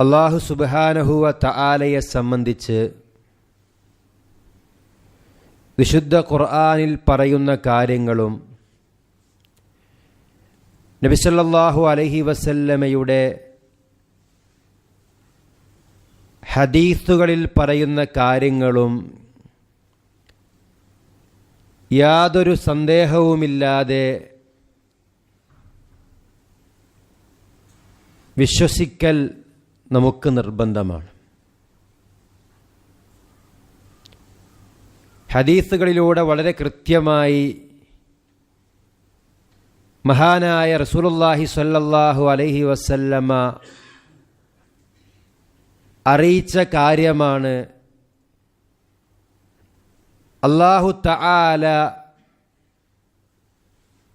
അള്ളാഹു സുബാനഹുവ തആലയെ സംബന്ധിച്ച് വിശുദ്ധ ഖുർആാനിൽ പറയുന്ന കാര്യങ്ങളും നബിസല്ലാഹു അലഹി വസല്ലമയുടെ ഹദീസുകളിൽ പറയുന്ന കാര്യങ്ങളും യാതൊരു സന്ദേഹവുമില്ലാതെ വിശ്വസിക്കൽ നമുക്ക് നിർബന്ധമാണ്. ഹദീസുകളിലൂടെ വളരെ കൃത്യമായി മഹാനായ റസൂലുല്ലാഹി സ്വല്ലല്ലാഹു അലൈഹി വസല്ലമ അറിയിച്ച കാര്യമാണ് അള്ളാഹു തആല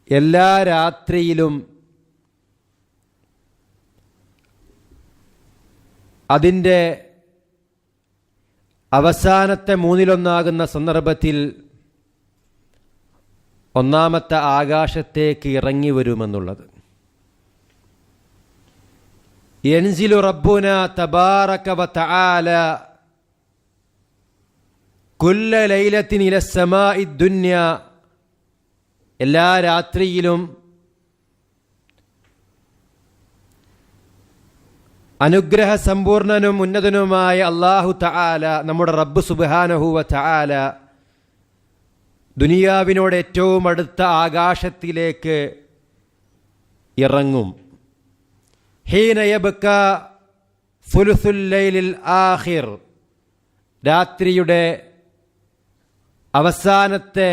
എല്ലാ രാത്രിയിലും അതിന്റെ അവസാനത്തെ മൂന്നിലൊന്നാകുന്ന സന്ദർഭത്തിൽ ഒന്നാമത്തെ ആകാശത്തേക്ക് ഇറങ്ങി വരുമെന്നുള്ളത്. എൻസിലു റബ്ബുന തബാറക്കവ തആല കുല്ല ലൈലത്തിനില സമാ ഇദ്ദുന്യ എല്ലാ രാത്രിയിലും അനുഗ്രഹ സമ്പൂർണനും ഉന്നതനുമായ അള്ളാഹു തആല നമ്മുടെ റബ്ബ് സുബാനഹുവ തആല ദുനിയാവിനോട് ഏറ്റവും അടുത്ത ആകാശത്തിലേക്ക് ഇറങ്ങും. ഹീനയബക്ക ഫുലുസുല്ലൈലിൽ ആഹിർ രാത്രിയുടെ അവസാനത്തെ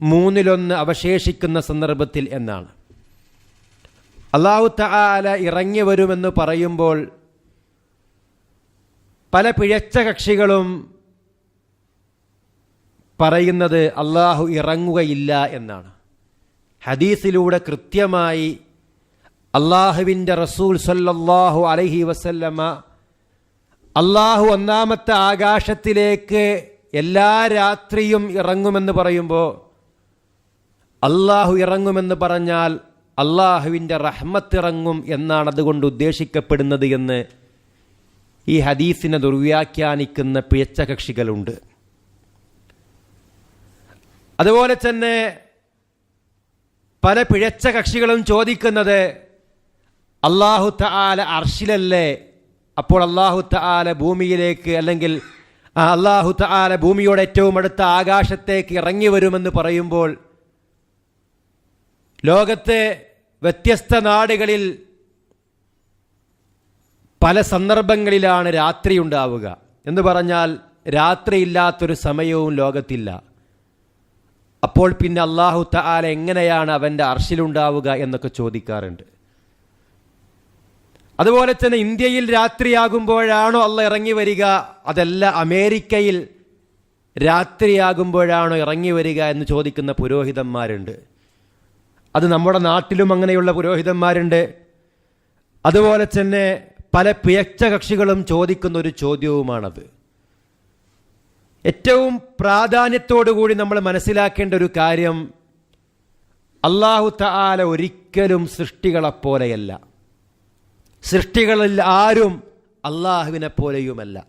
മൂന്നിലൊന്ന് അവശേഷിക്കുന്ന സന്ദർഭത്തിൽ എന്നാണ്. അള്ളാഹു തആല ഇറങ്ങി വരുമെന്ന് പറയുമ്പോൾ പല പിഴച്ച കക്ഷികളും പറയുന്നത് അള്ളാഹു ഇറങ്ങുകയില്ല എന്നാണ്. ഹദീസിലൂടെ കൃത്യമായി അള്ളാഹുവിന്റെ റസൂൽ സല്ലല്ലാഹു അലഹി വസല്ലമ അള്ളാഹു ഒന്നാമത്തെ ആകാശത്തിലേക്ക് എല്ലാ രാത്രിയും ഇറങ്ങുമെന്ന് പറയുമ്പോൾ അള്ളാഹു ഇറങ്ങുമെന്ന് പറഞ്ഞാൽ അള്ളാഹുവിന്റെ റഹ്മത്തിറങ്ങും എന്നാണ് അതുകൊണ്ട് ഉദ്ദേശിക്കപ്പെടുന്നത് എന്ന് ഈ ഹദീസിനെ ദുർവ്യാഖ്യാനിക്കുന്ന പിഴച്ച കക്ഷികളുണ്ട് അതുപോലെ തന്നെ പല പിഴച്ച കക്ഷികളും ചോദിക്കുന്നത് അള്ളാഹു തആല അർഷിലല്ലേ? അപ്പോൾ അള്ളാഹു തആല ഭൂമിയിലേക്ക് അല്ലെങ്കിൽ അള്ളാഹു തആല ഭൂമിയോട് ഏറ്റവും അടുത്ത ആകാശത്തേക്ക് ഇറങ്ങി വരുമെന്ന് പറയുമ്പോൾ ലോകത്തെ വ്യത്യസ്ത നാടുകളിൽ പല സന്ദർഭങ്ങളിലാണ് രാത്രി ഉണ്ടാവുക. എന്ന് പറഞ്ഞാൽ രാത്രിയില്ലാത്തൊരു സമയവും ലോകത്തില്ല. അപ്പോൾ പിന്നെ അള്ളാഹു തആല എങ്ങനെയാണ് അവന്റെ അർഷിലുണ്ടാവുക എന്നൊക്കെ ചോദിക്കാറുണ്ട്. അതുപോലെ തന്നെ ഇന്ത്യയിൽ രാത്രിയാകുമ്പോഴാണോ അല്ല ഇറങ്ങി വരിക? അതല്ല അമേരിക്കയിൽ രാത്രിയാകുമ്പോഴാണോ ഇറങ്ങി വരിക എന്ന് ചോദിക്കുന്ന പുരോഹിതന്മാരുണ്ട്. അത് നമ്മുടെ നാട്ടിലും അങ്ങനെയുള്ള പുരോഹിതന്മാരുണ്ട്. അതുപോലെ തന്നെ പല പിയച്ച കക്ഷികളും ചോദിക്കുന്ന ഒരു ചോദ്യവുമാണത്. ഏറ്റവും പ്രാധാന്യത്തോടുകൂടി നമ്മൾ മനസ്സിലാക്കേണ്ട ഒരു കാര്യം അള്ളാഹു താല ഒരിക്കലും സൃഷ്ടികളെപ്പോലെയല്ല. സൃഷ്ടികളിൽ ആരും അള്ളാഹുവിനെ പോലെയുമല്ല.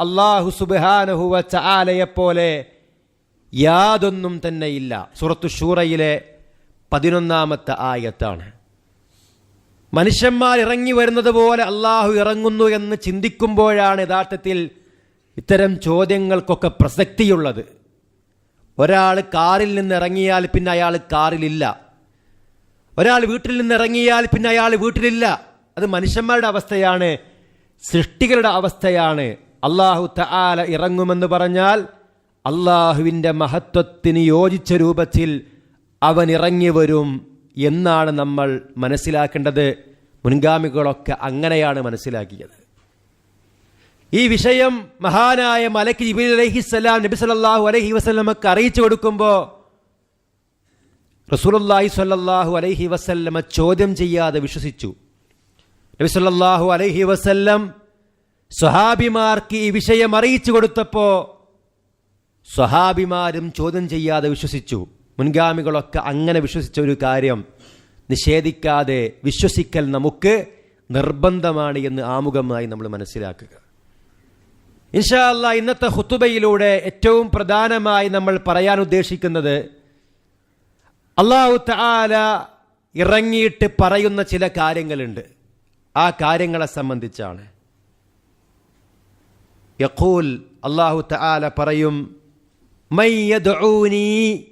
അള്ളാഹു സുബാനഹുവ ചാലയെപ്പോലെ യാതൊന്നും തന്നെ ഇല്ല സുറത്തു ഷൂറയിലെ പതിനൊന്നാമത്തെ ആയത്താണ്. മനുഷ്യന്മാർ ഇറങ്ങി വരുന്നത് പോലെ അള്ളാഹു ഇറങ്ങുന്നു എന്ന് ചിന്തിക്കുമ്പോഴാണ് യഥാർത്ഥത്തിൽ ഇത്തരം ചോദ്യങ്ങൾക്കൊക്കെ പ്രസക്തിയുള്ളത്. ഒരാൾ കാറിൽ നിന്ന് ഇറങ്ങിയാൽ പിന്നെ അയാൾ കാറിലില്ല. ഒരാൾ വീട്ടിൽ നിന്ന് ഇറങ്ങിയാൽ പിന്നെ അയാൾ വീട്ടിലില്ല. അത് മനുഷ്യന്മാരുടെ അവസ്ഥയാണ് സൃഷ്ടികളുടെ അവസ്ഥയാണ്. അള്ളാഹു തആല ഇറങ്ങുമെന്ന് പറഞ്ഞാൽ അള്ളാഹുവിന്റെ മഹത്വത്തിന് യോജിച്ച രൂപത്തിൽ അവൻ ഇറങ്ങി വരും എന്നാണ് നമ്മൾ മനസ്സിലാക്കേണ്ടത്. മുൻഗാമികളൊക്കെ അങ്ങനെയാണ് മനസ്സിലാക്കിയത്. ഈ വിഷയം മഹാനായ മലക്ക് ജിബിൻ അലഹിസ്സലാം നബി സല്ലല്ലാഹു അലഹി വസ്ലമക്ക് അറിയിച്ചു കൊടുക്കുമ്പോൾ റസൂലുള്ളാഹി സ്വല്ലല്ലാഹു അലഹി വസല്ലമ ചോദ്യം ചെയ്യാതെ വിശ്വസിച്ചു. നബി സല്ലാഹു അലഹി വസ്ല്ലം സ്വഹാബിമാർക്ക് ഈ വിഷയം അറിയിച്ചു കൊടുത്തപ്പോൾ സ്വഹാബിമാരും ചോദ്യം ചെയ്യാതെ വിശ്വസിച്ചു. മുൻഗാമികളൊക്കെ അങ്ങനെ വിശ്വസിച്ച ഒരു കാര്യം നിഷേധിക്കാതെ വിശ്വസിക്കൽ നമുക്ക് നിർബന്ധമാണ് എന്ന് ആമുഖമായി നമ്മൾ മനസ്സിലാക്കുക. ഇൻഷാ അല്ലാ ഇന്നത്തെ ഹുത്തുബയിലൂടെ ഏറ്റവും പ്രധാനമായി നമ്മൾ പറയാൻ ഉദ്ദേശിക്കുന്നത് അള്ളാഹു താല ഇറങ്ങിയിട്ട് പറയുന്ന ചില കാര്യങ്ങളുണ്ട്. ആ കാര്യങ്ങളെ സംബന്ധിച്ചാണ്. യഖൂൽ അള്ളാഹു താല പറയും "മൻ യദ്ഊനി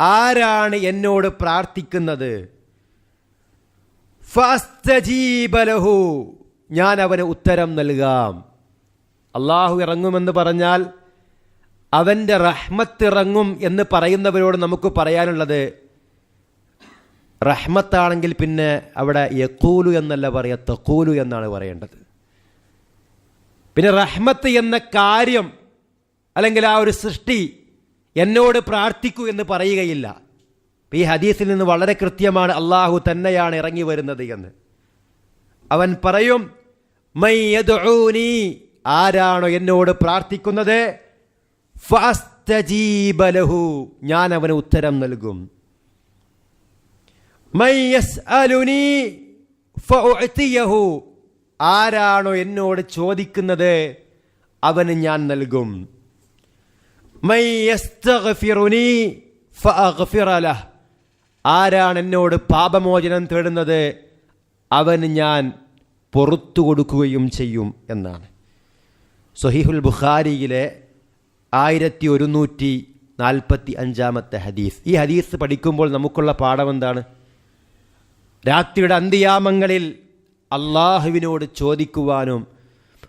ആരാണ് എന്നോട് പ്രാർത്ഥിക്കുന്നത്? ഫസ്തജീബലഹു. ഞാൻ അവന് ഉത്തരം നൽകാം. അള്ളാഹു ഇറങ്ങുമെന്ന് പറഞ്ഞാൽ അവന്റെ റഹ്മത്ത് ഇറങ്ങും എന്ന് പറയുന്നവരോട് നമുക്ക് പറയാനുള്ളത് റഹ്മത്താണെങ്കിൽ പിന്നെ അവിടെ യക്കൂലു എന്നല്ല പറയുക തക്കൂലു എന്നാണ് പറയേണ്ടത്. പിന്നെ റഹ്മത്ത് എന്ന കാര്യം അല്ലെങ്കിൽ ആ ഒരു സൃഷ്ടി എന്നോട് പ്രാർത്ഥിക്കൂ എന്ന് പറയുകയില്ല. ഈ ഹദീസിൽ നിന്ന് വളരെ കൃത്യമാണ് അള്ളാഹു തന്നെയാണ് ഇറങ്ങി വരുന്നത് എന്ന്. അവൻ പറയും മൈ യദ്ഊനി", ആരാണോ എന്നോട് പ്രാർത്ഥിക്കുന്നത്? ഞാൻ അവന് ഉത്തരം നൽകും. "മൻ യസ്അലുനി ഫഉഅ്തിയഹു", ആരാണോ എന്നോട് ചോദിക്കുന്നത്? അവന് ഞാൻ നൽകും "മൻ യസ്തഗ്ഫിറുനി ഫഅഗ്ഫിറ ലഹ്", ആരാണ് എന്നോട് പാപമോചനം തേടുന്നത്? അവന് ഞാൻ പുറത്തു കൊടുക്കുകയും ചെയ്യും എന്നാണ്. സൊഹീഹുൽ ബുഖാരിയിലെ ആയിരത്തി ഒരുന്നൂറ്റി നാൽപ്പത്തി അഞ്ചാമത്തെ ഹദീസ്. ഈ ഹദീസ് പഠിക്കുമ്പോൾ നമുക്കുള്ള പാഠം എന്താണ്? രാത്രിയുടെ അന്ത്യയാമങ്ങളിൽ അള്ളാഹുവിനോട് ചോദിക്കുവാനും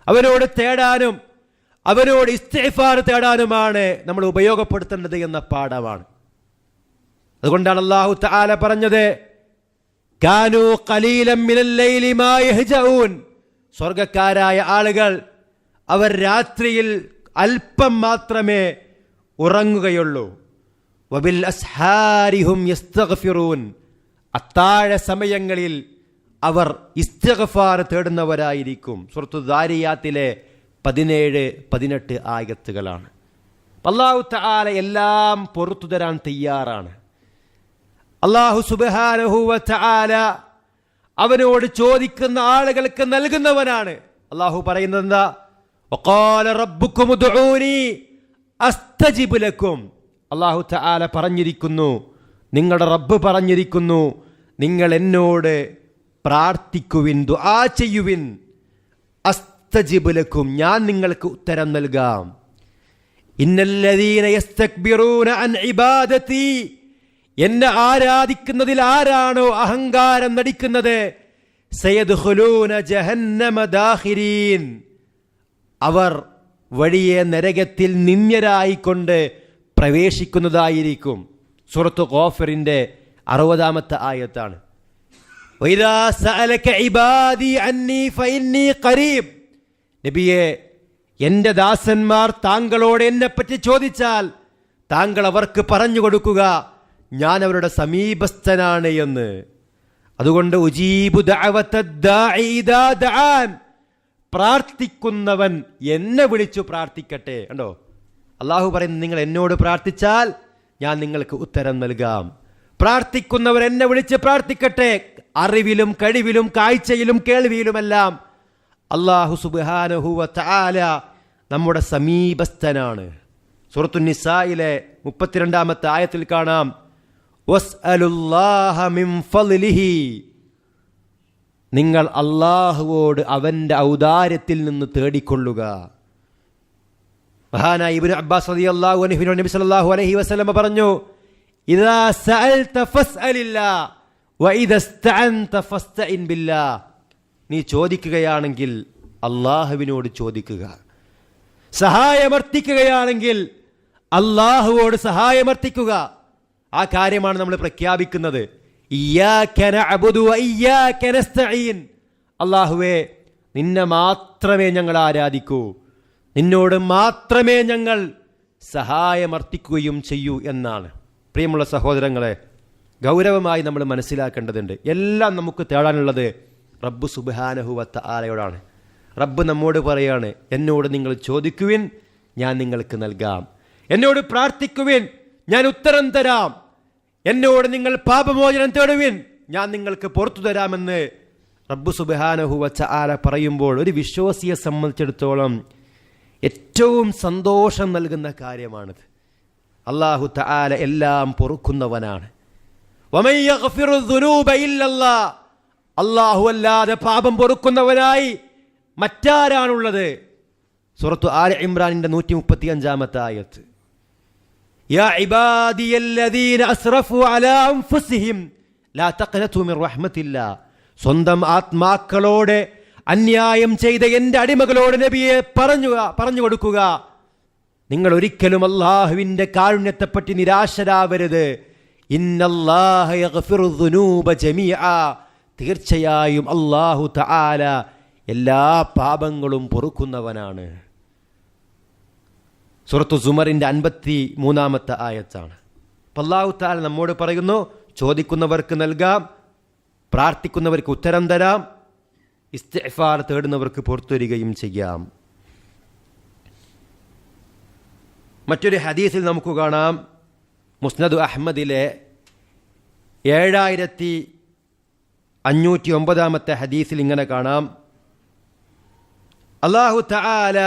അവനോട് തേടാനും അവനോട് ഇസ്തിഫാർ തേടാനുമാണ് നമ്മൾ ഉപയോഗപ്പെടുത്തേണ്ടത് എന്ന പാഠമാണ്. അതുകൊണ്ടാണ് അള്ളാഹു താല പറഞ്ഞത് കാനു ഖലീലം മിനൽ ലൈലി മാ യഹ്ജഊൻ. സ്വർഗക്കാരായ ആളുകൾ അവർ രാത്രിയിൽ അല്പം മാത്രമേ ഉറങ്ങുകയുള്ളൂ. വബിൽ അസ്ഹാരിഹും അത്താഴ സമയങ്ങളിൽ അവർ ഇസ്തിഗ്ഫാർ തേടുന്നവരായിരിക്കും. സുഹൃത്തു ദാരിയാത്തിലെ പതിനേഴ് പതിനെട്ട് ആയത്തുകളാണ്. അള്ളാഹു തആല എല്ലാം പുറത്തു തരാൻ തയ്യാറാണ്. അള്ളാഹു സുബഹാനഹുവത്ത ആല അവനോട് ചോദിക്കുന്ന ആളുകൾക്ക് നൽകുന്നവനാണ്. അള്ളാഹു പറയുന്നത് എന്താ? അള്ളാഹു തആല പറഞ്ഞിരിക്കുന്നു നിങ്ങളുടെ റബ്ബ് പറഞ്ഞിരിക്കുന്നു നിങ്ങൾ എന്നോട് പ്രാർത്ഥിക്കുവിൻ ദുആ ചെയ്യുവിൻ. അസ്തജിബ് ലക്കും ഞാൻ നിങ്ങൾക്ക് ഉത്തരം നൽകാം. എന്നെ ആരാധിക്കുന്നതിൽ ആരാണോ അഹങ്കാരം നടിക്കുന്നത്? അവർ വഴിയെ നരകത്തിൽ നിന്ദ്യരായിക്കൊണ്ട് പ്രവേശിക്കുന്നതായിരിക്കും. സുറത്ത് കോഫറിന്റെ അറുപതാമത്തെ ആയത്താണ്. വൈദാ സഅലക ഇബാദി അന്നി ഫഇന്നി ഖരീബ്. നബിയെ എന്റെ ദാസന്മാർ താങ്കളോട് എന്നെപ്പറ്റി ചോദിച്ചാൽ താങ്കൾ അവർക്ക് പറഞ്ഞു കൊടുക്കുക ഞാൻ അവരുടെ സമീപസ്ഥനാണ് എന്ന്. അതുകൊണ്ട് പ്രാർത്ഥിക്കുന്നവൻ എന്നെ വിളിച്ചു പ്രാർത്ഥിക്കട്ടെ. കണ്ടോ? അള്ളാഹു പറയുന്നത് നിങ്ങൾ എന്നോട് പ്രാർത്ഥിച്ചാൽ ഞാൻ നിങ്ങൾക്ക് ഉത്തരം നൽകാം. പ്രാർത്ഥിക്കുന്നവർ എന്നെ വിളിച്ച് പ്രാർത്ഥിക്കട്ടെ. അറിവിലും കഴിവിലും കാഴ്ചയിലും കേൾവിയിലുമെല്ലാം അള്ളാഹു സുബാനഹുവ തആല നമ്മുടെ സമീപസ്ഥനാണ്. സുറത്തു നിസായിലെ മുപ്പത്തിരണ്ടാമത്തെ ആയത്തിൽ കാണാം. നിങ്ങൾ അള്ളാഹുവോട് അവന്റെ ഔദാര്യത്തിൽ നിന്ന് തേടിക്കൊള്ളുക. മഹാനായ ഇബ്നു അബ്ബാസ് റളിയല്ലാഹു അൻഹുവിനോട് നബി സല്ലല്ലാഹു അലൈഹി വസ്ലമ പറഞ്ഞു ഇദാ സഅൽത ഫസ്അലില്ലാ വഇദാ ഇസ്തഅൻത ഫസ്തഇൻ ബില്ലാ നീ ചോദിക്കുകയാണെങ്കിൽ അള്ളാഹുവിനോട് ചോദിക്കുക. സഹായമർത്ഥിക്കുകയാണെങ്കിൽ അള്ളാഹുവോട് സഹായമർത്ഥിക്കുക. ആ കാര്യമാണ് നമ്മൾ പ്രഖ്യാപിക്കുന്നത്. അള്ളാഹുവേ നിന്നെ മാത്രമേ ഞങ്ങൾ ആരാധിക്കൂ. നിന്നോട് മാത്രമേ ഞങ്ങൾ സഹായമർത്ഥിക്കുകയും ചെയ്യൂ എന്നാണ്. പ്രിയമുള്ള സഹോദരങ്ങളെ ഗൗരവമായി നമ്മൾ മനസ്സിലാക്കേണ്ടതുണ്ട്. എല്ലാം നമുക്ക് തേടാനുള്ളത് റബ്ബ് സുബാനഹുവത്ത ആലയോടാണ് റബ്ബ് നമ്മോട് പറയാണ് എന്നോട് നിങ്ങൾ ചോദിക്കുവിൻ ഞാൻ നിങ്ങൾക്ക് നൽകാം. എന്നോട് പ്രാർത്ഥിക്കുവിൻ ഞാൻ ഉത്തരം തരാം. എന്നോട് നിങ്ങൾ പാപമോചനം തേടുവിൻ ഞാൻ നിങ്ങൾക്ക് പുറത്തു തരാമെന്ന് റബ്ബു സുബാനഹു വച്ച ആല പറയുമ്പോൾ ഒരു വിശ്വാസിയെ സംബന്ധിച്ചിടത്തോളം ഏറ്റവും സന്തോഷം നൽകുന്ന കാര്യമാണിത്. അള്ളാഹു തആല എല്ലാം പൊറുക്കുന്നവനാണ്. ഇല്ലല്ലാ. അള്ളാഹു അല്ലാതെ പാപം പൊറുക്കുന്നവനായി മറ്റാരാണുള്ളത് സൂറത്തു ആല ഇമ്രാനിന്റെ നൂറ്റി മുപ്പത്തി അഞ്ചാമത്തെ ആയത്ത് يا عبادي الذين أسرفوا على أنفسهم لا تقنطوا من رحمة الله സ്വന്തം ആത്മാക്കളോട് അന്യായം ചെയ്ത എൻ്റെ അടിമകളോട് നബിയെ പറഞ്ഞു പറഞ്ഞു കൊടുക്കുക നിങ്ങൾ ഒരിക്കലും അള്ളാഹുവിൻ്റെ കാരുണ്യത്തെപ്പറ്റി നിരാശരാവരുത് ഇന്നല്ലാഹ യഗ്ഫിറു ദുനൂബ ജമീഅ. തീർച്ചയായും അള്ളാഹു തആല എല്ലാ പാപങ്ങളും പൊറുക്കുന്നവനാണ്. സുറത്തു സുമറിന്റെ അൻപത്തി മൂന്നാമത്തെ ആയത്താണ്. അപ്പം അള്ളാഹു താല നമ്മോട് പറയുന്നു ചോദിക്കുന്നവർക്ക് നൽകാം പ്രാർത്ഥിക്കുന്നവർക്ക് ഉത്തരം തരാം ഇസ്തഫാർ തേടുന്നവർക്ക് പുറത്തുവരികയും ചെയ്യാം. മറ്റൊരു ഹദീസിൽ നമുക്ക് കാണാം. മുസ്നദ് അഹമ്മദിലെ ഏഴായിരത്തി അഞ്ഞൂറ്റി ഒമ്പതാമത്തെ ഹദീസിൽ ഇങ്ങനെ കാണാം അള്ളാഹു തആല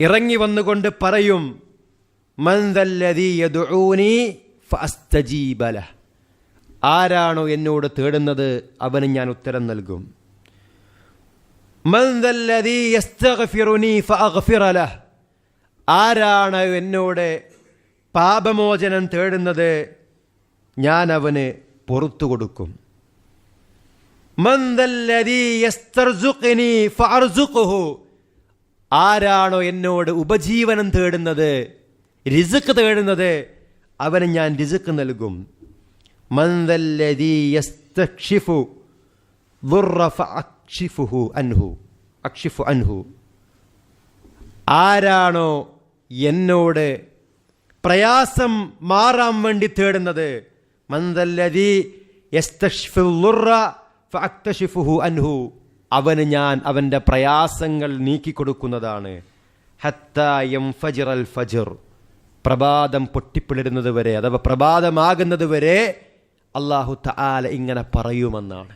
ഇറങ്ങി വന്നുകൊണ്ട് പറയും മന്ദല്ലദീ ഫീബല ഫഅസ്തജീബ ലഹ്. ആരാണോ എന്നോട് തേടുന്നത് അവന് ഞാൻ ഉത്തരം നൽകും. ആരാണ് എന്നോട് പാപമോചനം തേടുന്നത് ഞാൻ അവന് പുറത്തു കൊടുക്കും. ആരാണോ എന്നോട് ഉപജീവനം തേടുന്നത് റിസുക്ക് തേടുന്നത് അവന് ഞാൻ റിസുക്ക് നൽകും. അൻഹു. ആരാണോ എന്നോട് പ്രയാസം മാറാൻ വേണ്ടി തേടുന്നത് അൻഹു അവന് ഞാൻ അവന്റെ പ്രയാസങ്ങൾ നീക്കിക്കൊടുക്കുന്നതാണ്. ഹത്തായം അൽ ഫജിർ പ്രഭാതം പൊട്ടിപ്പിളരുന്നത് വരെ അഥവാ പ്രഭാതമാകുന്നത് വരെ അള്ളാഹു തആല ഇങ്ങനെ പറയുമെന്നാണ്.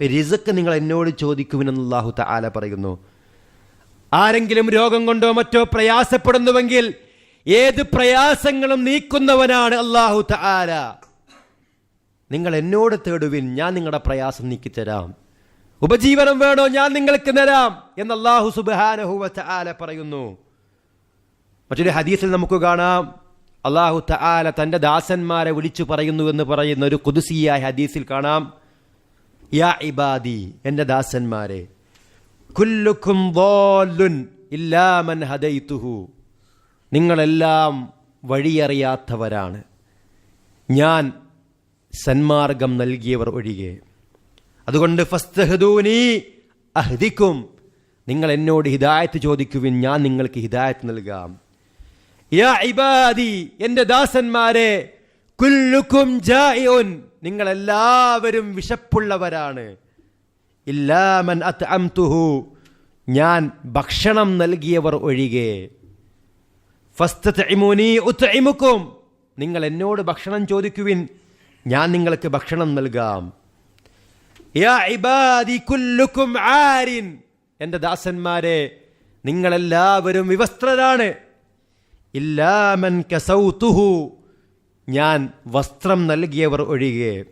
റിസക്ക് നിങ്ങൾ എന്നോട് ചോദിക്കുമെന്ന് അള്ളാഹു തആല പറയുന്നു. ആരെങ്കിലും രോഗം കൊണ്ടോ മറ്റോ പ്രയാസപ്പെടുന്നുവെങ്കിൽ ഏത് പ്രയാസങ്ങളും നീക്കുന്നവനാണ് അള്ളാഹു തആല. നിങ്ങൾ എന്നോട് തേടുവിൻ ഞാൻ നിങ്ങളുടെ പ്രയാസം നീക്കിത്തരാം. ഉപജീവനം വേണോ ഞാൻ നിങ്ങൾക്ക് തരാം എന്ന് അള്ളാഹു സുബാനഹു ആല പറയുന്നു. മറ്റൊരു ഹദീസിൽ നമുക്ക് കാണാം. അള്ളാഹു തആല തന്റെ ദാസന്മാരെ വിളിച്ചു പറയുന്നു എന്ന് പറയുന്ന ഒരു കുതിസിയായ ഹദീസിൽ കാണാം. യാ ഇബാദി എന്റെ ദാസന്മാരെ കുല്ലുക്കും ഇല്ലാമൻ ഹദൈത്തുഹു നിങ്ങളെല്ലാം വഴിയറിയാത്തവരാണ്. ഞാൻ സന്മാർഗം നൽകിയവർ ഒഴികെ. അതുകൊണ്ട് ഫസ്തഹദൂനി അഹദിക്കും. നിങ്ങൾ എന്നോട് ഹിദായത്ത് ചോദിക്കുവിൻ ഞാൻ നിങ്ങൾക്ക് ഹിദായത്ത് നൽകാം. യാ ഇബാദി എന്റെ ദാസന്മാരെ കുല്ലുക്കും ജായിഉൻ നിങ്ങൾ എല്ലാവരും വിശപ്പുള്ളവരാണ് ഇല്ലാമൻ അത്അംതുഹു ഞാൻ ഭക്ഷണം നൽകിയവർ ഒഴികെ. ഫസ്തത്ഇമുനി ഉത്ഇമുക്കും നിങ്ങൾ എന്നോട് ഭക്ഷണം ചോദിക്കുവിൻ ഞാൻ നിങ്ങൾക്ക് ഭക്ഷണം നൽകാം. എന്റെ ദാസന്മാരെ നിങ്ങളെല്ലാവരും വിവസ്ത്രരാണ്. ഇല്ലാമൻ കസൗതുഹു. ഞാൻ വസ്ത്രം നൽകിയവർ ഒഴികെ.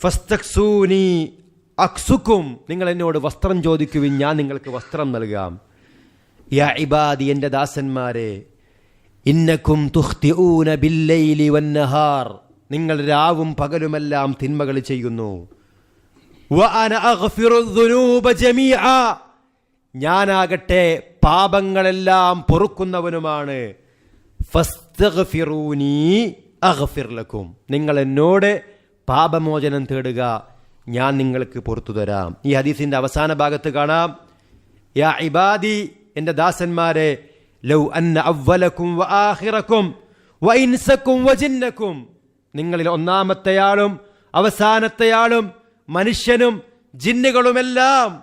ഫസ്തക്സൂനി അക്സുക്കും. നിങ്ങൾ എന്നോട് വസ്ത്രം ചോദിക്കുവിൻ ഞാൻ നിങ്ങൾക്ക് വസ്ത്രം നൽകാം. യാ ഇബാദി എന്റെ ദാസന്മാരെ ഇന്നക്കും തുഖ്തിഊന ബില്ലൈലി വന്നഹാർ. നിങ്ങൾ രാവും പകലുമെല്ലാം തിന്മകൾ ചെയ്യുന്നു. ഞാനാകട്ടെ പാപങ്ങളെല്ലാം പൊറുക്കുന്നവനുമാണ്. നിങ്ങൾ എന്നോട് പാപമോചനം തേടുക ഞാൻ നിങ്ങൾക്ക് പുറത്തു തരാം. ഈ ഹദീസിന്റെ അവസാന ഭാഗത്ത് കാണാം. യാ ഇബാദി എന്റെ ദാസന്മാരെ ലൗ അന്ന അവലക്കും വ വൈൻസക്കും വ ഇൻസക്കും വ ജിന്നക്കും നിങ്ങളിൽ ഒന്നാമത്തെയാളും അവസാനത്തെയാളും മനുഷ്യനും ജിന്നുകളുമെല്ലാം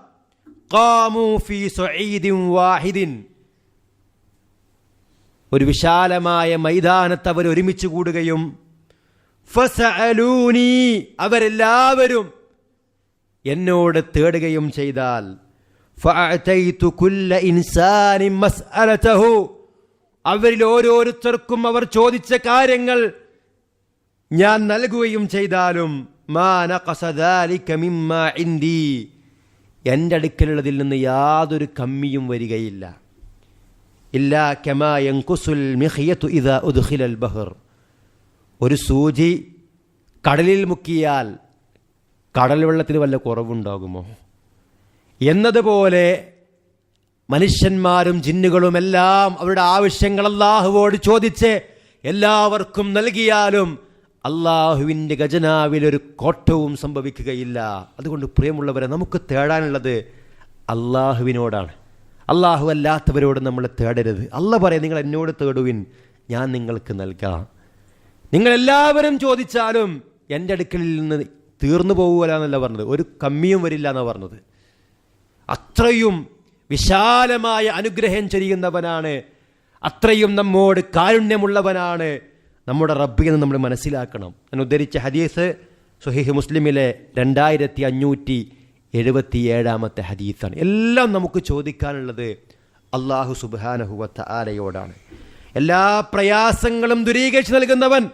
വാഹിദിൻ. ഒരു വിശാലമായ മൈതാനത്ത് അവർ ഒരുമിച്ച് കൂടുകയും അവരെല്ലാവരും എന്നോട് തേടുകയും ചെയ്താൽ ഫഅതൈതു കുല്ല ഇൻസാനി മസ്അലതഹു. അവരിൽ ഓരോരുത്തർക്കും അവർ ചോദിച്ച കാര്യങ്ങൾ ഞാൻ നൽകുകയും ചെയ്താലും എന്റെ അടുക്കലുള്ളതിൽ നിന്ന് യാതൊരു കമ്മിയും വരികയില്ല. ഇല്ലാ കമാ യൻകുസുൽ മിഖ്യതു ഇദാ ഉദ്ഖിലൽ ബഹർ. ഒരു സൂചി കടലിൽ മുക്കിയാൽ കടൽ വെള്ളത്തിന് വല്ല കുറവുണ്ടാകുമോ? എന്നതുപോലെ മനുഷ്യന്മാരും ജിന്നുകളുമെല്ലാം അവരുടെ ആവശ്യങ്ങൾ അള്ളാഹുവോട് ചോദിച്ച് എല്ലാവർക്കും നൽകിയാലും അള്ളാഹുവിന്റെ ഖജനാവിൽ ഒരു കോട്ടവും സംഭവിക്കുകയില്ല. അതുകൊണ്ട് പ്രിയമുള്ളവരെ നമുക്ക് തേടാനുള്ളത് അള്ളാഹുവിനോടാണ് അള്ളാഹു അല്ലാത്തവരോട് നമ്മൾ തേടരുത്. അല്ല പറയാം നിങ്ങൾ എന്നോട് തേടുവിൻ ഞാൻ നിങ്ങൾക്ക് നൽകാം. നിങ്ങളെല്ലാവരും ചോദിച്ചാലും എന്റെ അടുക്കളിൽ നിന്ന് തീർന്നു പോകുകയില്ല പറഞ്ഞത്. ഒരു കമ്മിയും വരില്ല എന്നാണ് പറഞ്ഞത്. അത്രയും വിശാലമായ അനുഗ്രഹം ചെയ്യുന്നവനാണ് അത്രയും നമ്മോട് കാരുണ്യമുള്ളവനാണ് നമ്മുടെ റബ്ബ് എന്ന് നമ്മൾ മനസ്സിലാക്കണം. ഞാൻ ഉദ്ധരിച്ച ഹദീസ് സുഹീഹ് മുസ്ലിമിലെ രണ്ടായിരത്തി അഞ്ഞൂറ്റി എഴുപത്തി ഏഴാമത്തെ ഹദീസാണ്. എല്ലാം നമുക്ക് ചോദിക്കാനുള്ളത് അള്ളാഹു സുബാനഹുവത്ത ആലയോടാണ് എല്ലാ പ്രയാസങ്ങളും ദുരീകരിച്ച് നൽകുന്നവൻ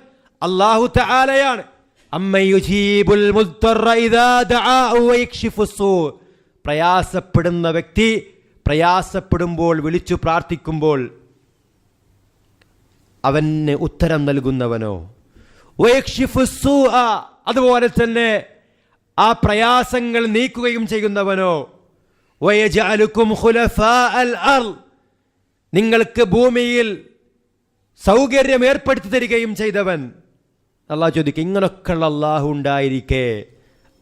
അള്ളാഹു തആലയാണ്. അമ്മയുജീബുൽ മുദ്ദറ ഇദാ. പ്രയാസപ്പെടുന്ന വ്യക്തി പ്രയാസപ്പെടുമ്പോൾ വിളിച്ചു പ്രാർത്ഥിക്കുമ്പോൾ അവന് ഉത്തരം നൽകുന്നവനോ. അതുപോലെ തന്നെ ആ പ്രയാസങ്ങൾ നീക്കുകയും ചെയ്യുന്നവനോ. നിങ്ങൾക്ക് ഭൂമിയിൽ സൗകര്യം ഏർപ്പെടുത്തി തരികയും ചെയ്തവൻ അള്ളാഹ് ചോദിക്കും ഇങ്ങനൊക്കെയുള്ള അള്ളാഹു ഉണ്ടായിരിക്കെ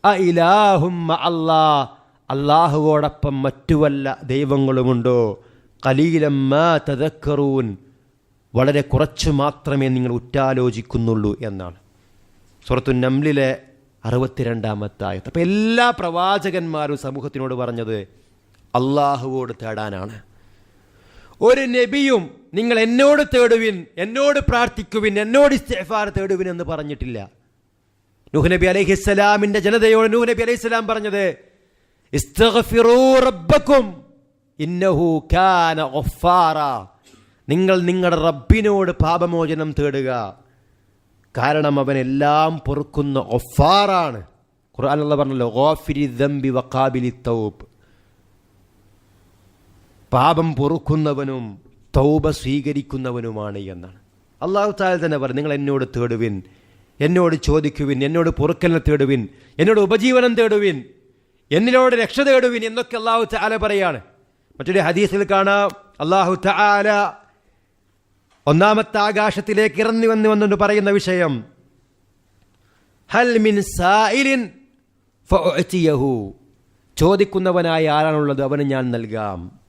അഇലാഹും അല്ലാ അള്ളാഹുവോടൊപ്പം മറ്റു വല്ല ദൈവങ്ങളുമുണ്ടോ കലീലമ്മ തദക്കറൂൻ. വളരെ കുറച്ചു മാത്രമേ നിങ്ങൾ ഉറ്റാലോചിക്കുന്നുള്ളൂ എന്നാണ്. സുറത്തു നംലിലെ അറുപത്തിരണ്ടാമത്തെ ആയത്ത്. അപ്പം എല്ലാ പ്രവാചകന്മാരും സമൂഹത്തിനോട് പറഞ്ഞത് അള്ളാഹുവോട് തേടാനാണ്. ഒരു നബിയും നിങ്ങൾ എന്നോട് തേടുവിൻ എന്നോട് പ്രാർത്ഥിക്കുവിൻ എന്നോട് ഇസ്തിഗ്ഫാർ തേടുവിൻ എന്ന് പറഞ്ഞിട്ടില്ല. നൂഹ് നബി അലൈഹിസ്സലാമിന്റെ ജനതയോട് നൂഹ് നബി അലൈഹിസ്സലാം പറഞ്ഞത് റബ്ബക്കും ഇന്നഹു കാന ഗഫാറ. നിങ്ങൾ നിങ്ങളുടെ റബ്ബിനോട് പാപമോചനം തേടുക. കാരണം അവൻ എല്ലാം പൊറുക്കുന്ന ഒഫാറാണ് ഖുർആൻ പറഞ്ഞല്ലോ ഗോഫിരി ദംബി വക്കാബിലി തൗബ്. പാപം പൊറുക്കുന്നവനും തൗബ സ്വീകരിക്കുന്നവനുമാണ് എന്നാണ്. അള്ളാഹു താല തന്നെ പറഞ്ഞു നിങ്ങൾ എന്നോട് തേടുവിൻ എന്നോട് ചോദിക്കുവിൻ എന്നോട് പൊറുക്കലിനെ തേടുവിൻ എന്നോട് ഉപജീവനം തേടുവിൻ. എന്നിനോട് രക്ഷ തേടുവിൻ എന്നൊക്കെ അള്ളാഹു താല പറയാണ്. മറ്റൊരു ഹദീസിൽ കാണാം. അള്ളാഹു താല ഒന്നാമത്തെ ആകാശത്തിലേക്ക് ഇറന്നു വന്നു വന്നുകൊണ്ട് പറയുന്ന വിഷയം ഹൽ മിൻ സായിലിൻ. ചോദിക്കുന്നവനായ ആരാണുള്ളത് അവന് ഞാൻ നൽകാം.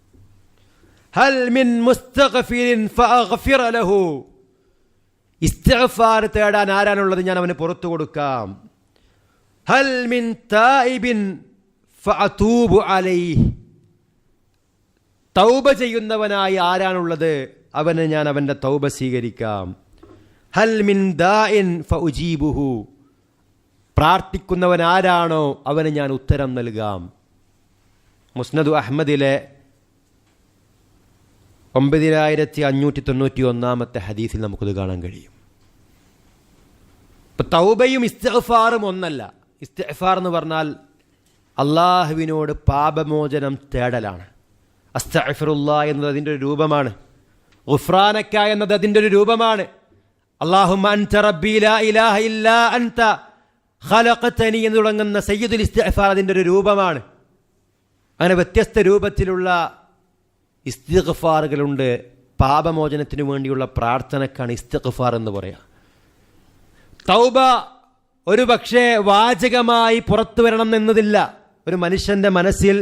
ഹൽ മിൻ ലഹു. ഇസ്തിഗ്ഫാർ തേടാൻ ആരാണുള്ളത് ഞാൻ അവന് പുറത്തു കൊടുക്കാം. ഹൽ മിൻ തായിബിൻ ഫഅതൂബു അലൈഹി. തൗബ ചെയ്യുന്നവനായി ആരാണുള്ളത്? അവന് ഞാൻ അവന്റെ തൗബ സ്വീകരിക്കാം. ഹൽ മിൻ ദാഇൻ ഫഉജീബുഹു. പ്രാർത്ഥിക്കുന്നവൻ ആരാണോ അവന് ഞാൻ ഉത്തരം നൽകാം. മുസ്നദു അഹമ്മദിലെ ഒമ്പതിനായിരത്തി അഞ്ഞൂറ്റി തൊണ്ണൂറ്റി ഒന്നാമത്തെ ഹദീസിൽ നമുക്കത് കാണാൻ കഴിയും. ഇപ്പം തൗബയും ഇസ്തഫാറും ഒന്നല്ല. ഇസ്തഫാർ എന്ന് പറഞ്ഞാൽ അള്ളാഹുവിനോട് പാപമോചനം തേടലാണ്. അസ്തഫിറുല്ല എന്നത് അതിന്റെ ഒരു രൂപമാണ്. ഉഫ്രാനക്ക എന്നത് അതിന്റെ ഒരു രൂപമാണ്. അള്ളാഹും ഖലഖതനി എന്ന് തുടങ്ങുന്ന സയ്യിദുൽ ഇസ്തിഗ്ഫാർ അതിന്റെ ഒരു രൂപമാണ്. അങ്ങനെ വ്യത്യസ്ത രൂപത്തിലുള്ള ഇസ്തിഗ്ഫാറുകളുണ്ട്. പാപമോചനത്തിന് വേണ്ടിയുള്ള പ്രാർത്ഥനക്കാണ് ഇസ്തിഗ്ഫാർ എന്ന് പറയുക. തൗബ ഒരു പക്ഷേ വാചകമായി പുറത്തു വരണം എന്നതില്ല ഒരു മനുഷ്യന്റെ മനസ്സിൽ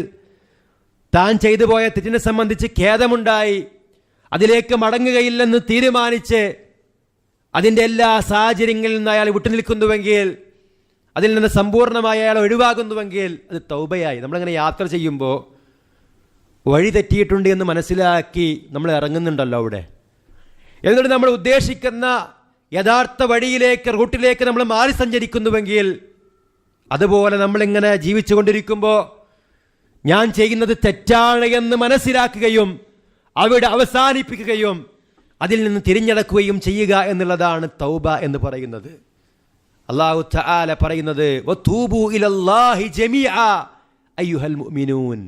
താൻ ചെയ്തു പോയ തെറ്റിനെ സംബന്ധിച്ച് ഖേദമുണ്ടായി. അതിലേക്ക് മടങ്ങുകയില്ലെന്ന് തീരുമാനിച്ച് അതിന്റെ എല്ലാ സാഹചര്യങ്ങളിൽ നിന്ന് അയാൾ വിട്ടുനിൽക്കുന്നുവെങ്കിൽ അതിൽ നിന്ന് സമ്പൂർണമായി അയാൾ ഒഴിവാകുന്നുവെങ്കിൽ അത് തൗബയായി. നമ്മളങ്ങനെ യാത്ര ചെയ്യുമ്പോൾ വഴി തെറ്റിയിട്ടുണ്ട് എന്ന് മനസ്സിലാക്കി നമ്മൾ ഇറങ്ങുന്നുണ്ടല്ലോ അവിടെ. എന്നിട്ട് നമ്മൾ ഉദ്ദേശിക്കുന്ന യഥാർത്ഥ വഴിയിലേക്ക് റൂട്ടിലേക്ക് നമ്മൾ മാറി സഞ്ചരിക്കുന്നുവെങ്കിൽ അതുപോലെ നമ്മളിങ്ങനെ ജീവിച്ചു കൊണ്ടിരിക്കുമ്പോൾ ഞാൻ ചെയ്യുന്നത് തെറ്റാണ് എന്ന് മനസ്സിലാക്കുകയും അവിടെ അവസാനിപ്പിക്കുകയും അതിൽ നിന്ന് തിരിഞ്ഞടക്കുകയും ചെയ്യുക എന്നുള്ളതാണ് തൗബ എന്ന് പറയുന്നത്. അള്ളാഹു തആല പറയുന്നത് ജമീഅ മുഅ്മിനൂൻ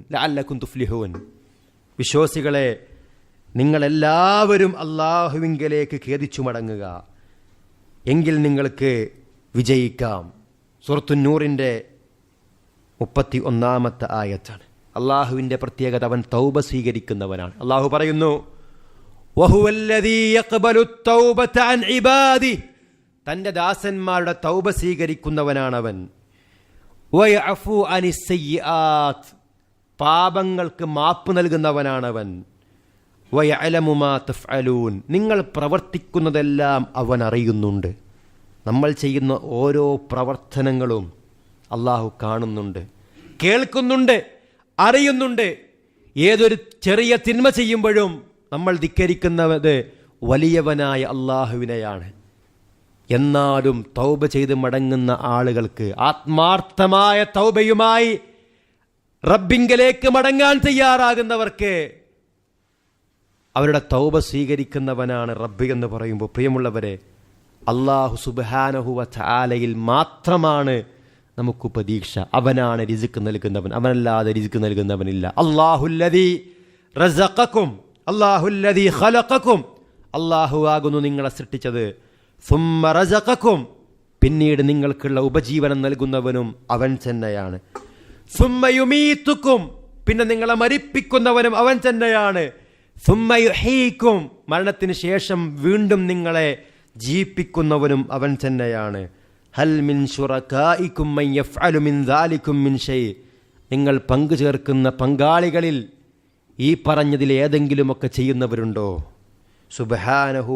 വിശ്വാസികളെ നിങ്ങളെല്ലാവരും അള്ളാഹുവിങ്കലേക്ക് ഖേദിച്ചു മടങ്ങുക. എങ്കിൽ നിങ്ങൾക്ക് വിജയിക്കാം. സുഹൃത്തുന്നൂറിന്റെ മുപ്പത്തി ഒന്നാമത്തെ ആയത്താണ്. അള്ളാഹുവിന്റെ പ്രത്യേകത അവൻ തൗബ സ്വീകരിക്കുന്നവനാണ്. അള്ളാഹു പറയുന്നു തന്റെ ദാസന്മാരുടെ തൗബ സ്വീകരിക്കുന്നവനാണവൻ. പാപങ്ങൾക്ക് മാപ്പ് നൽകുന്നവനാണവൻ. നിങ്ങൾ പ്രവർത്തിക്കുന്നതെല്ലാം അവൻ അറിയുന്നുണ്ട്. നമ്മൾ ചെയ്യുന്ന ഓരോ പ്രവർത്തനങ്ങളും അള്ളാഹു കാണുന്നുണ്ട് കേൾക്കുന്നുണ്ട് അറിയുന്നുണ്ട്. ഏതൊരു ചെറിയ തിന്മ ചെയ്യുമ്പോഴും നമ്മൾ ധിക്കരിക്കുന്നത് വലിയവനായ അള്ളാഹുവിനെയാണ്. എന്നാലും തൗബ ചെയ്ത് മടങ്ങുന്ന ആളുകൾക്ക് ആത്മാർത്ഥമായ തൗബയുമായി റബ്ബിങ്കലേക്ക് മടങ്ങാൻ തയ്യാറാകുന്നവർക്ക് അവരുടെ തൗബ സ്വീകരിക്കുന്നവനാണ് റബ്ബ് എന്ന് പറയുമ്പോൾ പ്രിയമുള്ളവരെ അള്ളാഹു സുബാനഹുവ ചാലയിൽ മാത്രമാണ് നമുക്ക് പ്രതീക്ഷ. അവനാണ് രിസുക്ക് നൽകുന്നവൻ. അവനല്ലാതെ രിസുക്ക് നൽകുന്നവനില്ല. അള്ളാഹുല്ലതി റസഖക്കും അള്ളാഹുല്ലതി ഖലഖക്കും. അള്ളാഹു ആകുന്നു നിങ്ങളെ സൃഷ്ടിച്ചത്. സുമ്മ റസഖക്കും. പിന്നീട് നിങ്ങൾക്കുള്ള ഉപജീവനം നൽകുന്നവനും അവൻ തന്നെയാണ്. സുമ്മയുമീത്തുക്കും പിന്നെ നിങ്ങളെ മരിപ്പിക്കുന്നവനും അവൻ തന്നെയാണ്. സുമ്മയുഹീക്കും മരണത്തിന് ശേഷം വീണ്ടും നിങ്ങളെ ജീവിപ്പിക്കുന്നവനും അവൻ തന്നെയാണ്. ഹൽ മിൻ ശുറകായിക്കും മൻ മിൻ ഷൈ. നിങ്ങൾ പങ്കു ചേർക്കുന്ന പങ്കാളികളിൽ ഈ പറഞ്ഞതിൽ ഏതെങ്കിലുമൊക്കെ ചെയ്യുന്നവരുണ്ടോ? സുബ്ഹാനഹു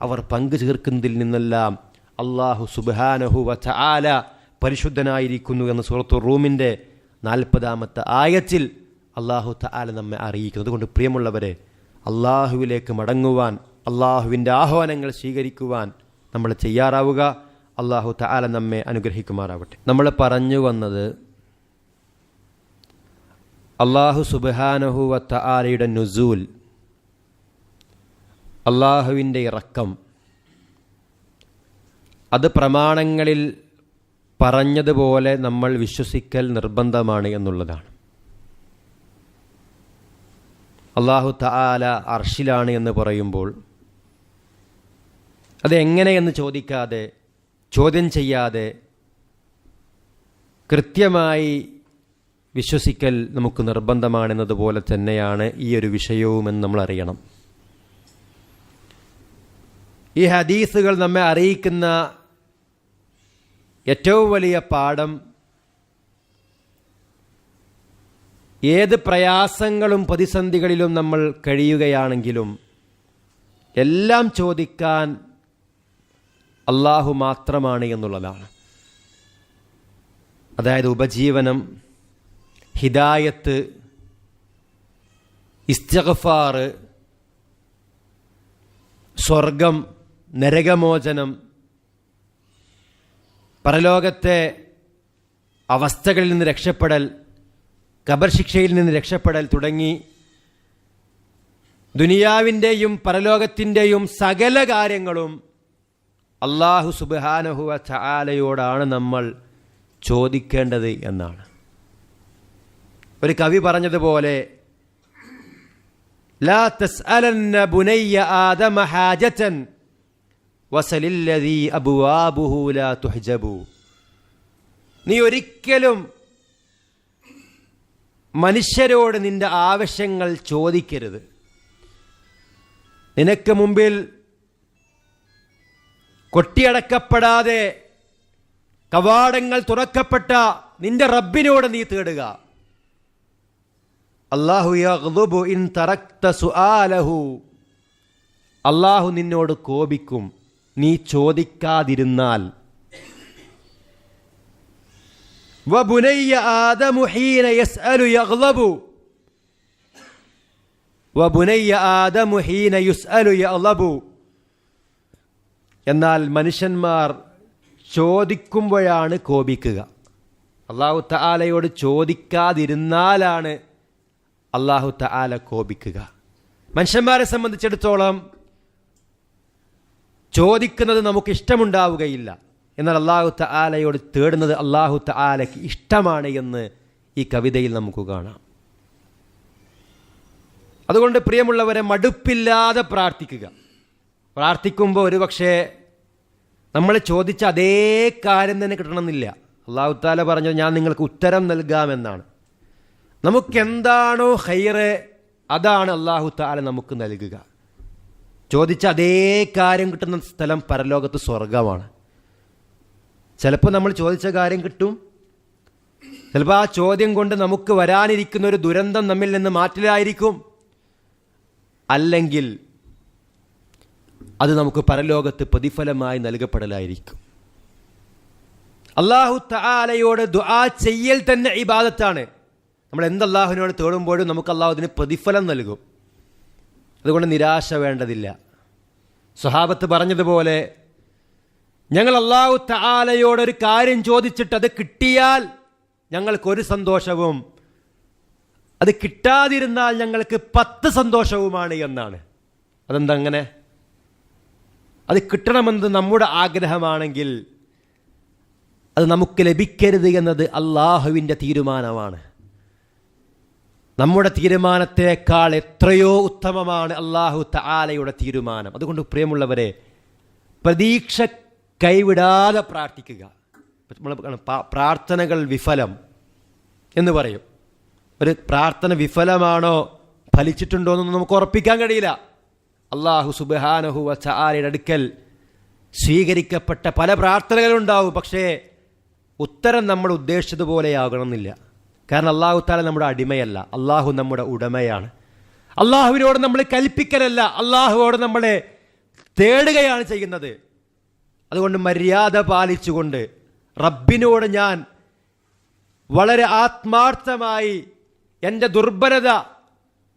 അവർ പങ്കു ചേർക്കുന്നതിൽ നിന്നെല്ലാം അള്ളാഹു സുബ്ഹാനഹു വതആല പരിശുദ്ധനായിരിക്കുന്നു എന്ന സുഹൃത്തു റൂമിന്റെ നാൽപ്പതാമത്തെ ആയത്തിൽ അള്ളാഹു തആല നമ്മെ അറിയിക്കുന്നു അതുകൊണ്ട് പ്രിയമുള്ളവരെ അള്ളാഹുവിലേക്ക് മടങ്ങുവാൻ അള്ളാഹുവിന്റെ ആഹ്വാനങ്ങൾ സ്വീകരിക്കുവാൻ നമ്മൾ ചെയ്യാറാവുക അള്ളാഹു താല നമ്മെ അനുഗ്രഹിക്കുമാറാവട്ടെ. നമ്മൾ പറഞ്ഞു വന്നത് അള്ളാഹു സുബാനഹു വത്തആലയുടെ നുസൂൽ അള്ളാഹുവിന്റെ ഇറക്കം. അത് പ്രമാണങ്ങളിൽ പറഞ്ഞതുപോലെ നമ്മൾ വിശ്വസിക്കൽ നിർബന്ധമാണ് എന്നുള്ളതാണ്. അള്ളാഹു താല അർഷിലാണ് എന്ന് പറയുമ്പോൾ അതെങ്ങനെയെന്ന് ചോദിക്കാതെ ചോദ്യം ചെയ്യാതെ കൃത്യമായി വിശ്വസിക്കൽ നമുക്ക് നിർബന്ധമാണെന്നതുപോലെ തന്നെയാണ് ഈ ഒരു വിഷയവുമെന്ന് നമ്മൾ അറിയണം. ഈ ഹദീസുകൾ നമ്മെ അറിയിക്കുന്ന ഏറ്റവും വലിയ പാഠം ഏത് പ്രയാസങ്ങളും പ്രതിസന്ധികളിലും നമ്മൾ കഴിയുകയാണെങ്കിലും എല്ലാം ചോദിക്കാൻ അള്ളാഹു മാത്രമാണ് എന്നുള്ളതാണ്. അതായത് ഉപജീവനം ഹിദായത്ത് ഇസ്തഗഫാർ സ്വർഗം നരകമോചനം പരലോകത്തെ അവസ്ഥകളിൽ നിന്ന് രക്ഷപ്പെടൽ കബർശിക്ഷയിൽ നിന്ന് രക്ഷപ്പെടൽ തുടങ്ങി ദുനിയാവിന്റെയും പരലോകത്തിന്റെയും സകല കാര്യങ്ങളും അള്ളാഹു സുബാനഹുവ ചാലയോടാണ് നമ്മൾ ചോദിക്കേണ്ടത് എന്നാണ്. ഒരു കവി പറഞ്ഞതുപോലെ നീ ഒരിക്കലും മനുഷ്യരോട് നിന്റെ ആവശ്യങ്ങൾ ചോദിക്കരുത്. നിനക്ക് മുമ്പിൽ കൊട്ടിയടക്കപ്പെടാതെ കവാടങ്ങൾ തുറക്കപ്പെട്ട നിന്റെ റബ്ബിനോട് നീ തേടുക. അള്ളാഹു ഇൻ അള്ളാഹു നിന്നോട് കോപിക്കും. നീ ചോദിക്കാതിരുന്നാൽ. യഗ്ളബു എന്നാൽ മനുഷ്യന്മാർ ചോദിക്കുമ്പോഴാണ് കോപിക്കുക. അള്ളാഹു തആലയോട് ചോദിക്കാതിരുന്നാലാണ് അള്ളാഹു തആല കോപിക്കുക. മനുഷ്യന്മാരെ സംബന്ധിച്ചിടത്തോളം ചോദിക്കുന്നത് നമുക്ക് ഇഷ്ടമുണ്ടാവുകയില്ല. എന്നാൽ അള്ളാഹു തആലയോട് തേടുന്നത് അള്ളാഹു തആലയ്ക്ക് ഇഷ്ടമാണ് എന്ന് ഈ കവിതയിൽ നമുക്ക് കാണാം. അതുകൊണ്ട് പ്രിയമുള്ളവരെ മടുപ്പില്ലാതെ പ്രാർത്ഥിക്കുക. പ്രാർത്ഥിക്കുമ്പോൾ ഒരുപക്ഷെ നമ്മൾ ചോദിച്ച അതേ കാര്യം തന്നെ കിട്ടണമെന്നില്ല. അള്ളാഹു താല പറഞ്ഞത് ഞാൻ നിങ്ങൾക്ക് ഉത്തരം നൽകാമെന്നാണ്. നമുക്കെന്താണോ ഹൈറ് അതാണ് അള്ളാഹു താല നമുക്ക് നൽകുക. ചോദിച്ച അതേ കാര്യം കിട്ടുന്ന സ്ഥലം പരലോകത്ത് സ്വർഗമാണ് ചിലപ്പോൾ നമ്മൾ ചോദിച്ച കാര്യം കിട്ടും. ചിലപ്പോൾ ആ ചോദ്യം കൊണ്ട് നമുക്ക് വരാനിരിക്കുന്ന ഒരു ദുരന്തം നമ്മിൽ നിന്ന് മാറ്റിലായിരിക്കും. അല്ലെങ്കിൽ അത് നമുക്ക് പരലോകത്ത് പ്രതിഫലമായി നൽകപ്പെടലായിരിക്കും. അള്ളാഹു തആലയോട് ദുആ ചെയ്യൽ തന്നെ ഇബാദത്താണ്. നമ്മൾ എന്ത് അള്ളാഹുവിനോട് തേടുമ്പോഴും നമുക്ക് അള്ളാഹു അതിന് പ്രതിഫലം നൽകും. അതുകൊണ്ട് നിരാശ വേണ്ടതില്ല. സ്വഹാബത്ത് പറഞ്ഞതുപോലെ ഞങ്ങൾ അള്ളാഹു തആലയോട് ഒരു കാര്യം ചോദിച്ചിട്ട് അത് കിട്ടിയാൽ ഞങ്ങൾക്കൊരു സന്തോഷവും അത് കിട്ടാതിരുന്നാൽ ഞങ്ങൾക്ക് പത്ത് സന്തോഷവുമാണ് എന്നാണ്. അതെന്താ അങ്ങനെ? അത് കിട്ടണമെന്നത് നമ്മുടെ ആഗ്രഹമാണെങ്കിൽ അത് നമുക്ക് ലഭിക്കരുത് എന്നത് അള്ളാഹുവിന്റെ തീരുമാനമാണ്. നമ്മുടെ തീരുമാനത്തേക്കാൾ എത്രയോ ഉത്തമമാണ് അള്ളാഹു തആലയുടെ തീരുമാനം. അതുകൊണ്ട് പ്രിയമുള്ളവരെ പ്രതീക്ഷ കൈവിടാതെ പ്രാർത്ഥിക്കുക. നമ്മൾ പ്രാർത്ഥനകൾ വിഫലം എന്ന് പറയും. ഒരു പ്രാർത്ഥന വിഫലമാണോ ഫലിച്ചിട്ടുണ്ടോ എന്നൊന്നും നമുക്ക് ഉറപ്പിക്കാൻ കഴിയില്ല. അള്ളാഹു സുബാനഹു ആരുടെ അടുക്കൽ സ്വീകരിക്കപ്പെട്ട പല പ്രാർത്ഥനകളുണ്ടാവും പക്ഷേ ഉത്തരം നമ്മൾ ഉദ്ദേശിച്ചതുപോലെയാകണമെന്നില്ല കാരണം അള്ളാഹു താല നമ്മുടെ അടിമയല്ല. അള്ളാഹു നമ്മുടെ ഉടമയാണ്. അള്ളാഹുവിനോട് നമ്മൾ കൽപ്പിക്കലല്ല. അള്ളാഹുവോട് നമ്മളെ തേടുകയാണ് ചെയ്യുന്നത്. അതുകൊണ്ട് മര്യാദ പാലിച്ചുകൊണ്ട് റബ്ബിനോട് ഞാൻ വളരെ ആത്മാർത്ഥമായി എന്റെ ദുർബലത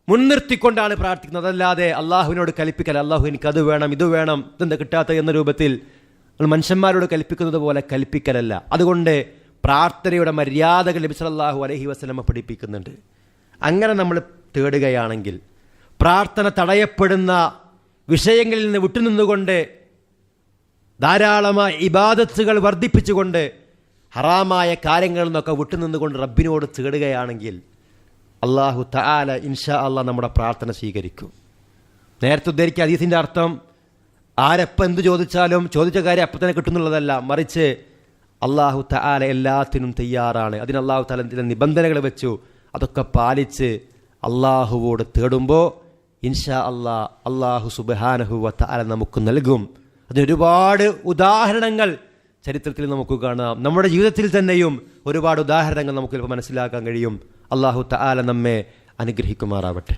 മുൻനിർത്തിക്കൊണ്ടാണ് പ്രാർത്ഥിക്കുന്നത്. അതല്ലാതെ അള്ളാഹുവിനോട് കൽപ്പിക്കൽ അള്ളാഹു എനിക്ക് അത് വേണം ഇത് വേണം ഇതെന്താ കിട്ടാത്ത? എന്ന രൂപത്തിൽ മനുഷ്യന്മാരോട് കൽപ്പിക്കുന്നത് പോലെ കൽപ്പിക്കലല്ല. അതുകൊണ്ട് പ്രാർത്ഥനയുടെ മര്യാദകൾ സല്ലല്ലാഹു അലൈഹി വസല്ലമ പഠിപ്പിക്കുന്നുണ്ട്. അങ്ങനെ നമ്മൾ തേടുകയാണെങ്കിൽ പ്രാർത്ഥന തടയപ്പെടുന്ന വിഷയങ്ങളിൽ നിന്ന് വിട്ടുനിന്നുകൊണ്ട് ധാരാളമായ ഇബാദത്തുകൾ വർദ്ധിപ്പിച്ചുകൊണ്ട് ഹറാമായ കാര്യങ്ങളിൽ നിന്നൊക്കെ വിട്ടുനിന്നുകൊണ്ട് റബ്ബിനോട് തേടുകയാണെങ്കിൽ അള്ളാഹു തആല ഇൻഷാ അള്ളാഹ് നമ്മുടെ പ്രാർത്ഥന സ്വീകരിക്കും. നേരത്തെ ഉദ്ധരിക്കുക അതീസിന്റെ അർത്ഥം ആരെപ്പം എന്ത് ചോദിച്ചാലും ചോദിച്ച കാര്യം അപ്പം തന്നെ കിട്ടുന്നുള്ളതല്ല മറിച്ച് അള്ളാഹു തആല എല്ലാത്തിനും തയ്യാറാണ്. അതിന് അള്ളാഹു തആല ചില നിബന്ധനകൾ വെച്ചു അതൊക്കെ പാലിച്ച് അള്ളാഹുവോട് തേടുമ്പോൾ ഇൻഷാ അള്ളാ അള്ളാഹു സുബാനഹുവ തആല നമുക്ക് നൽകും. അതിനൊരുപാട് ഉദാഹരണങ്ങൾ ചരിത്രത്തിൽ നമുക്ക് കാണാം. നമ്മുടെ ജീവിതത്തിൽ തന്നെയും ഒരുപാട് ഉദാഹരണങ്ങൾ നമുക്ക് ചിലപ്പോൾ മനസ്സിലാക്കാൻ കഴിയും. അള്ളാഹു തആല നമ്മെ അനുഗ്രഹിക്കുമാറാവട്ടെ.